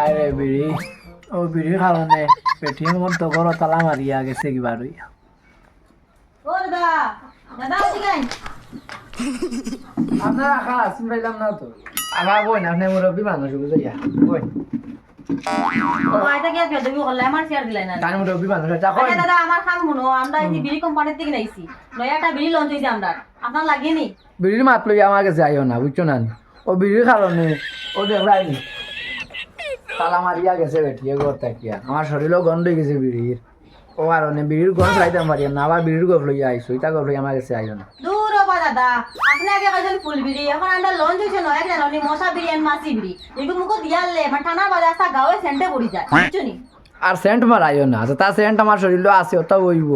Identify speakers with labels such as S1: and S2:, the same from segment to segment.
S1: আরে বিড়ি। ও বিড়ির কারণে পেটিএম মধ্যে ঘর তালা মারিয়া গেছে
S2: আয়।
S1: আপনার আসিন পাইলাম না তো। বই না আপনি মুরব্বী মানুষ বুঝাইয়া বই তার মুরব্বী মানুষ
S2: দাদা আমার খান মনো আমরা এই বিড়ি কোম্পানির থেকে নাইছি নয়া একটা বিড়ি লঞ্চ হইছে আমরা আপনার লাগিয়ে নি
S1: বিড়ির মাত লইয়া আমার কাছে আইও না বুঝছ না? ও বিড়ির কারণে ও দেখলাইনি তালা মারিয়া গেছে বেটিয়ে ঘর থাকিয়া আমার শরীরও গন্ধ হয়ে গেছে বিড়ির। ও কারণে বিড়ির গন্ধ খাইতে পারিয়াম না আবার বিড়ির গপ লইয়া আইসো ইটা গপ লইয়া আমার কাছে আইও না।
S2: দূর হবা দাদা আপনি আগে কইছেন ফুল বিড়ি এখন আমরা লঞ্চ হইছে নয়া একটা ননি মশা বিড়ি আর মাছি বিড়ি। এগুলো মুখো দিয়ালে মানে ঠান্ডা বাজে আসা গাঁয়ে সেন্টে পড়ি যায় বুঝছ
S1: আর সেন্ট মারাইও না আচ্ছা তার সেন্ট আমার শরীরও আছে ওটাও বইব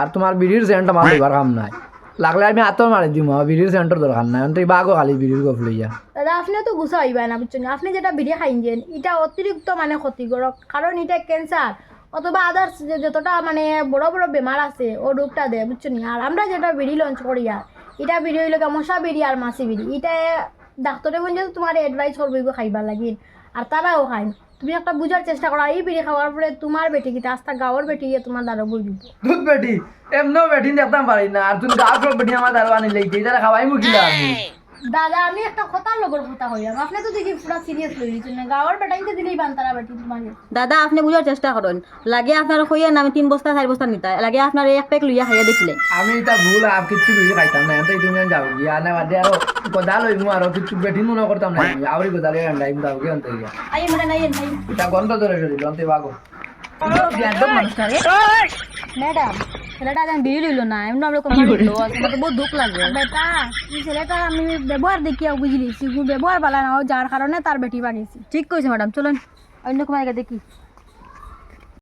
S1: আর তোমার বিড়ির সেন্ট আমার লইবার কাম নাই। লাগলে আমি হাতও মারি দিম বিড়ির সেন্টের দরকার নাই, অন্তত বাঘও খালি বিড়ির গপ লইয়া
S3: দাদা আপনিও তো গুছা হইবা না? বুঝছেন আপনি যেটা বিড়ি খাইছেন এটা অতিরিক্ত মানে ক্ষতিকারক কারণ এটা ক্যান্সার অথবা আদার্স যতটা মানে বড় বড় বেমার আছে ও রোগটা দেয় বুঝছেন আর আমরা যেটা বিড়ি লঞ্চ করি আর এটা বিড়ি হইলে মশা বিড়ি আর মাছি বিড়ি এটা ডাক্তারে বলছে তোমার এডভাইস করব খাইবার লাগি আর তারাও খায় তুমি একটা বুঝার চেষ্টা করো এই বিড়ি খাওয়ার পরে তোমার বেটি কি? আস্তা গাঁৱৰ বেটি গিয়ে তোমার দ্বারা বুঝব?
S1: দুধ বেটি এমনও বেটি দেখতাম পারি না। আর তুমি গাওয়ার বেটি আমার দাঁড় আনি লেগে এটা খাওয়াই মুখিলা আমি
S3: দাদা আমি একটা কথার লগর কথা হইলাম আপনি তো দেখি পুরা সিরিয়াস লই দিচ্ছেন গাঁৱৰ বেটাইতে দিলেই বান্তারা বেটি তোমার
S2: দাদা আপনি বুঝার চেষ্টা করেন লাগে আপনার কইয়া না আমি তিন বস্তা চার বস্তা নিতা লাগে আপনার এক প্যাক লইয়া খাইয়া দেখলে
S1: আমি এটা ভুল আর কিচ্ছু বিড়ি খাইতাম না এত তুমি যাও গিয়া না বাদে আরও গদা লই মু আরও কিছু বেটি মনে করতাম না আমি আউরি গদা লই আন্ডাই দাও গিয়ে গিয়া
S2: আই মানে নাই নাই
S1: এটা গন্ধ ধরে শরীর অন্তে বাগো
S2: ম্যাডাম ছেলেটা যেন বিড়ি লইল না এমন আমরা কোম্পানি লইল আমার তো বহুত দুঃখ লাগে।
S3: বেটা এই ছেলেটার আমি ব্যবহার দেখিয়া বুঝি দিয়েছি ব্যবহার ভালো না ও যার কারণে তার বেটি বানিয়েছি
S2: ঠিক কইছে ম্যাডাম চলেন। অন্য কোম্পানি দেখি।